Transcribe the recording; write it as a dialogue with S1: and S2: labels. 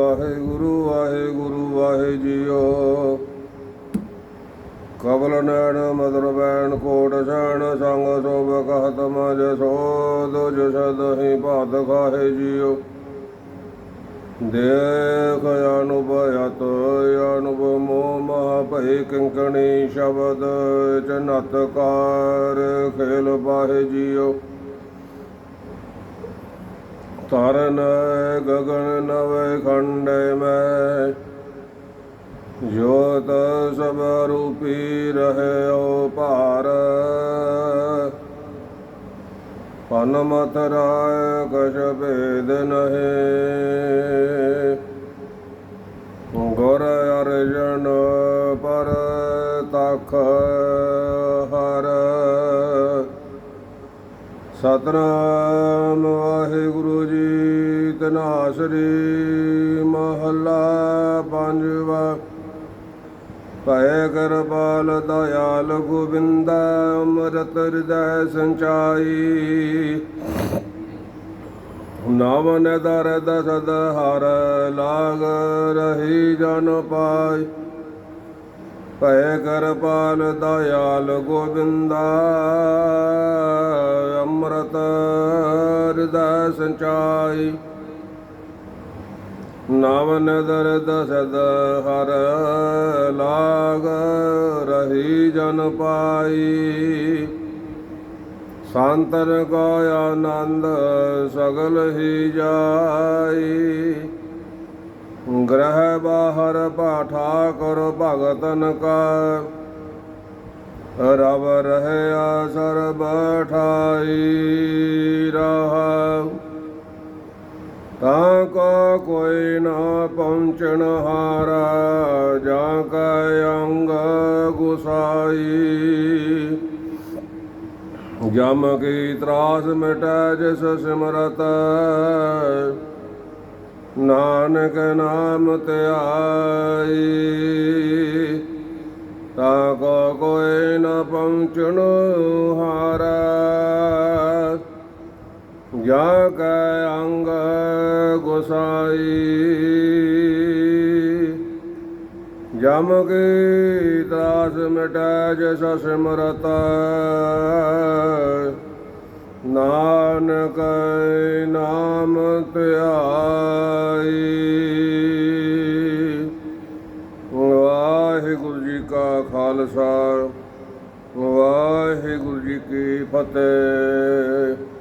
S1: ਵਾਹਿਗੁਰੂ ਵਾਹਿਗੁਰੂ ਵਾਹਿ ਜੀਓ ਕਬਲ ਨੈਣ, ਮਦਰ ਬੈਣ, ਕੋਟ ਸੈਣ, ਸੰਗ ਸੋਭ ਕਹਤ ਮਜ ਸੋਦ ਜਸਦ ਹੀ ਭਾਤ ਖਾਹੇ ਜੀਓ। ਦੇਖ ਅਨੁਭਯਤ ਅਨੁਭ ਮੋਹ ਮਹ ਭਈ ਕਿੰਕਣੀ ਸ਼ਬਦ ਚਨਤਕਾਰ ਖੇਲ ਪਾਹੇ ਜੀਓ। ਤਰਨ ਗਗਨ ਨਵ ਖੰਡੇ ਮੈਂ। ਜੋਤ ਸਭ ਰੂਪੀ ਰਹਿਓ ਭਾਰ। ਪਨ ਮਤ ਰਾਇ ਕਛ ਭੇਦ ਨਹਿ। ਗੁਰ ਅਰਜਨ ਪਰ ਤਖ ਸਤਨਾਮ ਵਾਹਿਗੁਰੂ ਜੀ ਤਨਾਸਰੀ ਮਹੱਲਾ ਪੰਜਵਾ। ਭੈ ਕਿਰਪਾਲ ਦਇਆਲ ਗੋਬਿੰਦਾ ਅੰਮ੍ਰਿਤ ਹਿਰਦੈ ਸੰਚਾਈ। ਨਾਵਨ ਦਰਦ ਸਦ ਹਰ ਲਾਗ ਰਹੀ ਜਨ ਪਾਈ। ਭੈ ਕਿਰਪਾਲ ਦਇਆਲ ਗੋਬਿੰਦਾ ਅੰਮ੍ਰਿਤ ਹਿਰਦੈ ਸੰਚਾਈ ਨਾਵਨ ਦਰਦ ਸਦ ਹਰ ਲਾਗ ਰਹੀ ਜਨ ਪਾਈ। ਸੰਤਨ ਕਾ ਆਨੰਦ ਸਗਲ ਹੀ ਜਾਈ। ਗ੍ਰਹਿ ਬਾਹਰ ਪਾਠਾ ਕਰ ਭਗਤਨ ਕਾ। ਰਵ ਰਹਿਆ ਸਰਬ ਠਾਈ ਰਹਾ ਤਾਂ ਕੋ ਕੋਈ ਨਾ ਪਹੁੰਚਣ ਹਾਰਾ ਜਾਂ ਕਾ ਅੰਗ ਗੁਸਾਈ ਜਮ ਕੀ ਤਰਾਸ ਮਿਟੈ ਜਿਸ ਸਿਮਰਤ ਨਾਨਕ ਨਾਮ ਧਿਆਈ ਨ ਪਹੁੰਚਣ ਹਾਰਾ। ਜਾ ਕੈ ਅੰਗ ਗੋਸਾਈ। ਜਮ ਕੀ ਤਰਾਸ ਮਿਟੈ ਜਿਸ ਸਿਮਰਤ। ਨਾਨਕ ਨਾਮ ਧਿਆਈ। ਵਾਹਿਗੁਰੂ ਜੀ ਕਾ ਖਾਲਸਾ। ਵਾਹਿਗੁਰੂ ਜੀ ਕੀ ਫਤਿਹ।